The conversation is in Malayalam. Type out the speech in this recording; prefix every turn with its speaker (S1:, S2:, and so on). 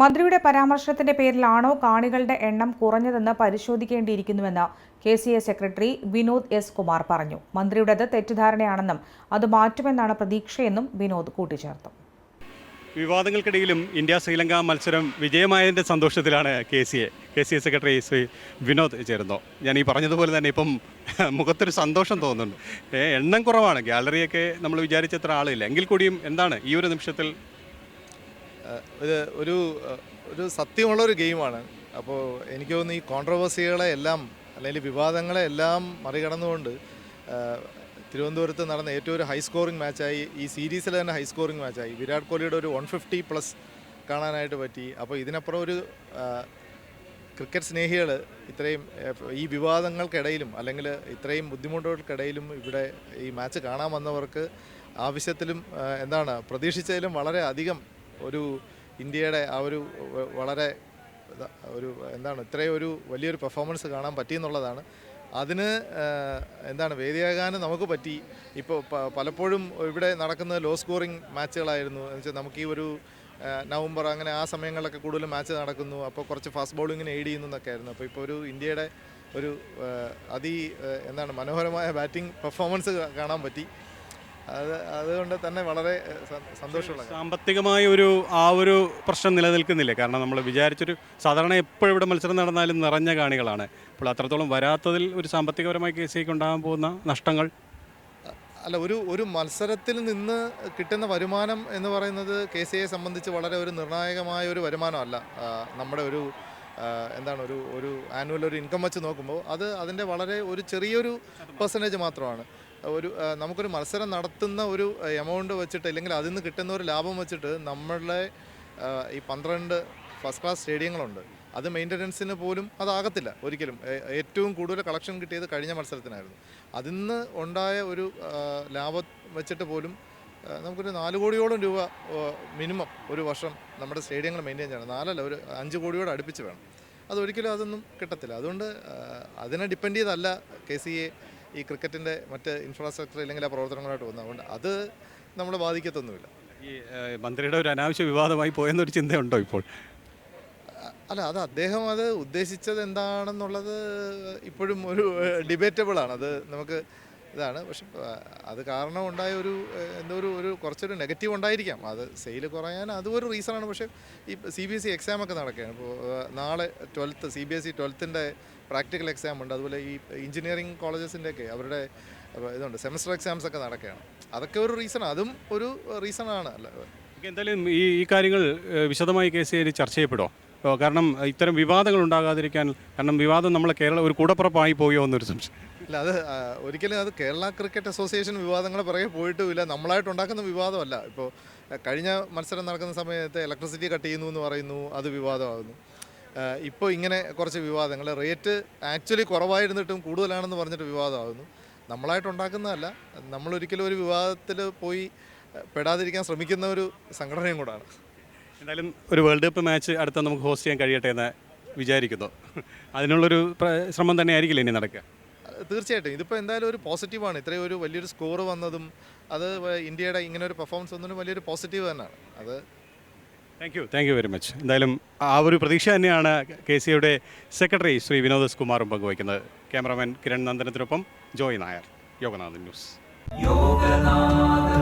S1: മന്ത്രിയുടെ പരാമർശത്തിന്റെ പേരിലാണോ കാണികളുടെ എണ്ണം കുറഞ്ഞതെന്ന് പരിശോധിക്കേണ്ടിയിരിക്കുന്നുവെന്ന് K C A secretary Vinod S Kumar പറഞ്ഞു. മന്ത്രിയുടേത് തെറ്റിദ്ധാരണയാണെന്നും അത് മാറ്റുമെന്നാണ് പ്രതീക്ഷയെന്നും വിനോദ് കൂട്ടിച്ചേർത്തു.
S2: വിവാദങ്ങൾക്കിടയിലും ഇന്ത്യ ശ്രീലങ്ക മത്സരം വിജയമായതിന്റെ സന്തോഷത്തിലാണ് K C A K C A secretary Shri Vinod ചേരുന്നു ഞാൻ ഈ പറഞ്ഞതുപോലെ തന്നെ ഇപ്പം മുഖത്തൊരു സന്തോഷം തോന്നുന്നുണ്ട്. എണ്ണം കുറവാണ്. ഗാലറിയൊക്കെ നമ്മൾ വിചാരിച്ചത്ര ആളില്ല. എങ്കിൽ കൂടിയും എന്താണ് ഈ ഒരു നിമിഷത്തിൽ
S3: ഇത് ഒരു ഒരു സത്യമുള്ള ഒരു ഗെയിമാണ്. അപ്പോൾ എനിക്ക് തോന്നുന്നു ഈ കോൺട്രവേഴ്സികളെ എല്ലാം അല്ലെങ്കിൽ വിവാദങ്ങളെ എല്ലാം മറികടന്നുകൊണ്ട് തിരുവനന്തപുരത്ത് നടന്ന ഏറ്റവും ഒരു ഹൈ സ്കോറിംഗ് മാച്ചായി ഈ സീരീസിൽ തന്നെ ഹൈ സ്കോറിംഗ് മാച്ചായി വിരാട് കോഹ്ലിയുടെ ഒരു വൺ ഫിഫ്റ്റി പ്ലസ് കാണാനായിട്ട് പറ്റി. അപ്പോൾ ഇതിനപ്പുറം ഒരു ക്രിക്കറ്റ് സ്നേഹികൾ ഇത്രയും ഈ വിവാദങ്ങൾക്കിടയിലും അല്ലെങ്കിൽ ഇത്രയും ബുദ്ധിമുട്ടുകൾക്കിടയിലും ഇവിടെ ഈ മാച്ച് കാണാൻ വന്നവർക്ക് ആവശ്യത്തിലും എന്താണ് പ്രതീക്ഷിച്ചതിലും വളരെ അധികം ഒരു ഇന്ത്യയുടെ ആ ഒരു വളരെ ഒരു എന്താണ് ഇത്രയും ഒരു വലിയൊരു പെർഫോമൻസ് കാണാൻ പറ്റിയെന്നുള്ളതാണ്. അതിന് എന്താണ് വേദിയാകാനും നമുക്ക് പറ്റി. ഇപ്പോൾ പലപ്പോഴും ഇവിടെ നടക്കുന്ന ലോ സ്കോറിംഗ് മാച്ചുകളായിരുന്നു എന്ന് വെച്ചാൽ നമുക്ക് ഈ ഒരു നവംബർ അങ്ങനെ ആ സമയങ്ങളിലൊക്കെ കൂടുതലും മാച്ച് നടക്കുന്നു. അപ്പോൾ കുറച്ച് ഫാസ്റ്റ് ബൗളിങ്ങിന് എയ്ഡ് ചെയ്യുന്നു എന്നൊക്കെ ആയിരുന്നു അപ്പോൾ ഇപ്പോൾ ഒരു ഇന്ത്യയുടെ ഒരു അതി എന്താണ് മനോഹരമായ ബാറ്റിംഗ് പെർഫോമൻസ് കാണാൻ പറ്റി. അത് അതുകൊണ്ട് തന്നെ വളരെ സന്തോഷമുള്ള.
S2: സാമ്പത്തികമായ ഒരു ആ ഒരു പ്രശ്നം നിലനിൽക്കുന്നില്ല? കാരണം നമ്മൾ വിചാരിച്ചൊരു സാധാരണ എപ്പോഴും ഇവിടെ മത്സരം നടന്നാലും നിറഞ്ഞ കാണികളാണ്. അപ്പോൾ അത്രത്തോളം വരാത്തതിൽ ഒരു സാമ്പത്തികപരമായ കെ സി ഉണ്ടാകാൻ പോകുന്ന നഷ്ടങ്ങൾ?
S3: അല്ല ഒരു ഒരു മത്സരത്തിൽ നിന്ന് കിട്ടുന്ന വരുമാനം എന്ന് പറയുന്നത് കെ സി ഐയെ സംബന്ധിച്ച് വളരെ ഒരു നിർണായകമായ ഒരു വരുമാനമല്ല. നമ്മുടെ ഒരു എന്താണ് ഒരു ഒരു ആനുവൽ ഒരു ഇൻകം വെച്ച് നോക്കുമ്പോൾ അത് അതിന്റെ വളരെ ഒരു ചെറിയൊരു പെർസെന്റേജ് മാത്രമാണ്. ഒരു നമുക്കൊരു മത്സരം നടത്തുന്ന ഒരു എമൗണ്ട് വെച്ചിട്ട് അല്ലെങ്കിൽ അതിൽ നിന്ന് കിട്ടുന്ന ഒരു ലാഭം വെച്ചിട്ട് നമ്മളുടെ ഈ പന്ത്രണ്ട് ഫസ്റ്റ് ക്ലാസ് സ്റ്റേഡിയങ്ങളുണ്ട്. അത് മെയിന്റനൻസിന് പോലും അതാകത്തില്ല ഒരിക്കലും. ഏറ്റവും കൂടുതൽ കളക്ഷൻ കിട്ടിയത് കഴിഞ്ഞ മത്സരത്തിനായിരുന്നു. അതിൽ നിന്ന് ഉണ്ടായ ഒരു ലാഭം വെച്ചിട്ട് പോലും നമുക്കൊരു നാല് കോടിയോളം രൂപ മിനിമം ഒരു വർഷം നമ്മുടെ സ്റ്റേഡിയങ്ങൾ മെയിന്റെയിൻ ചെയ്യണം. നാലല്ല ഒരു അഞ്ച് കോടിയോട് അടുപ്പിച്ച് വേണം. അതൊരിക്കലും അതൊന്നും കിട്ടത്തില്ല. അതുകൊണ്ട് അതിനെ ഡിപ്പെൻഡ് ചെയ്തല്ല കെ സി എ ഈ ക്രിക്കറ്റിന്റെ മറ്റ് ഇൻഫ്രാസ്ട്രക്ചർ അല്ലെങ്കിൽ ആ പ്രവർത്തനങ്ങളായിട്ട് വന്നത് അതുകൊണ്ട് അത് നമ്മളെ ബാധിക്കത്തൊന്നുമില്ല.
S2: ഈ മന്ത്രിയുടെ ഒരു അനാവശ്യ വിവാദമായി പോയെന്നൊരു ചിന്തയുണ്ടോ ഇപ്പോൾ?
S3: അല്ല അത് അദ്ദേഹം അത് ഉദ്ദേശിച്ചത് എന്താണെന്നുള്ളത് ഇപ്പോഴും ഒരു ഡിബേറ്റബിൾ ആണ്. അത് നമുക്ക് ഇതാണ്. പക്ഷെ അത് കാരണം ഉണ്ടായ ഒരു എന്തോ ഒരു ഒരു കുറച്ചൊരു നെഗറ്റീവ് ഉണ്ടായിരിക്കാം. അത് സെയിൽ കുറയാൻ അതും ഒരു റീസണാണ്. പക്ഷേ ഈ C B S C exam ഒക്കെ നടക്കുകയാണ്. ഇപ്പോൾ നാളെ twelfth C B S E ട്വൽത്തിന്റെ practical exam ഉണ്ട്. അതുപോലെ ഈ എഞ്ചിനീയറിംഗ് കോളേജസിന്റെ ഒക്കെ അവരുടെ ഇതുണ്ട് സെമസ്റ്റർ എക്സാംസ് ഒക്കെ നടക്കുകയാണ്. അതൊക്കെ ഒരു റീസൺ അതും ഒരു റീസണാണ്. അല്ല
S2: എന്തായാലും ഈ ഈ കാര്യങ്ങൾ വിശദമായി കേസ് ചർച്ച ചെയ്യപ്പെടുമോ കാരണം ഇത്തരം വിവാദങ്ങൾ ഉണ്ടാകാതിരിക്കാൻ കാരണം വിവാദം നമ്മളെ കേരളം ഒരു കൂടപ്പുറപ്പായി പോയോ എന്നൊരു സംശയം.
S3: ഇല്ല അത് ഒരിക്കലും അത് കേരള ക്രിക്കറ്റ് അസോസിയേഷൻ വിവാദങ്ങളെ പുറകെ പോയിട്ടുമില്ല. നമ്മളായിട്ട് ഉണ്ടാക്കുന്ന വിവാദമല്ല. ഇപ്പോൾ കഴിഞ്ഞ മത്സരം നടക്കുന്ന സമയത്ത് ഇലക്ട്രിസിറ്റി കട്ട് ചെയ്യുന്നു എന്ന് പറയുന്നു അത് വിവാദമാകുന്നു. ഇപ്പോൾ ഇങ്ങനെ കുറച്ച് വിവാദങ്ങൾ റേറ്റ് ആക്ച്വലി കുറവായിരുന്നിട്ടും കൂടുതലാണെന്ന് പറഞ്ഞിട്ട് വിവാദമാകുന്നു. നമ്മളായിട്ട് ഉണ്ടാക്കുന്നതല്ല. നമ്മളൊരിക്കലും ഒരു വിവാദത്തിൽ പോയി പെടാതിരിക്കാൻ ശ്രമിക്കുന്ന ഒരു സംഘടനയും കൂടാണ്.
S2: എന്തായാലും ഒരു വേൾഡ് കപ്പ് മാച്ച് അടുത്ത നമുക്ക് ഹോസ്റ്റ് ചെയ്യാൻ കഴിയട്ടെ എന്ന് വിചാരിക്കുന്നു. അതിനുള്ളൊരു ശ്രമം തന്നെ ആയിരിക്കില്ല ഇനി നടക്കുക?
S3: തീർച്ചയായിട്ടും. ഇതിപ്പോൾ എന്തായാലും ഒരു പോസിറ്റീവാണ്. ഇത്രയും ഒരു വലിയൊരു സ്കോർ വന്നതും അത് ഇന്ത്യയുടെ ഇങ്ങനെ ഒരു പെർഫോമൻസ് വന്നതും വലിയൊരു പോസിറ്റീവ് തന്നെയാണ്. അത്
S2: thank you thank you very much എന്തായാലും ആ ഒരു പ്രതീക്ഷ തന്നെയാണ് കെ സിയുടെ സെക്രട്ടറി ശ്രീ വിനോദ് കുമാറും പങ്കുവയ്ക്കുന്നത്. ക്യാമറാമാൻ കിരൺ നന്ദനത്തിനൊപ്പം ജോയ് നായർ യോഗനാഥൻ ന്യൂസ്.
S4: യോഗനാഥ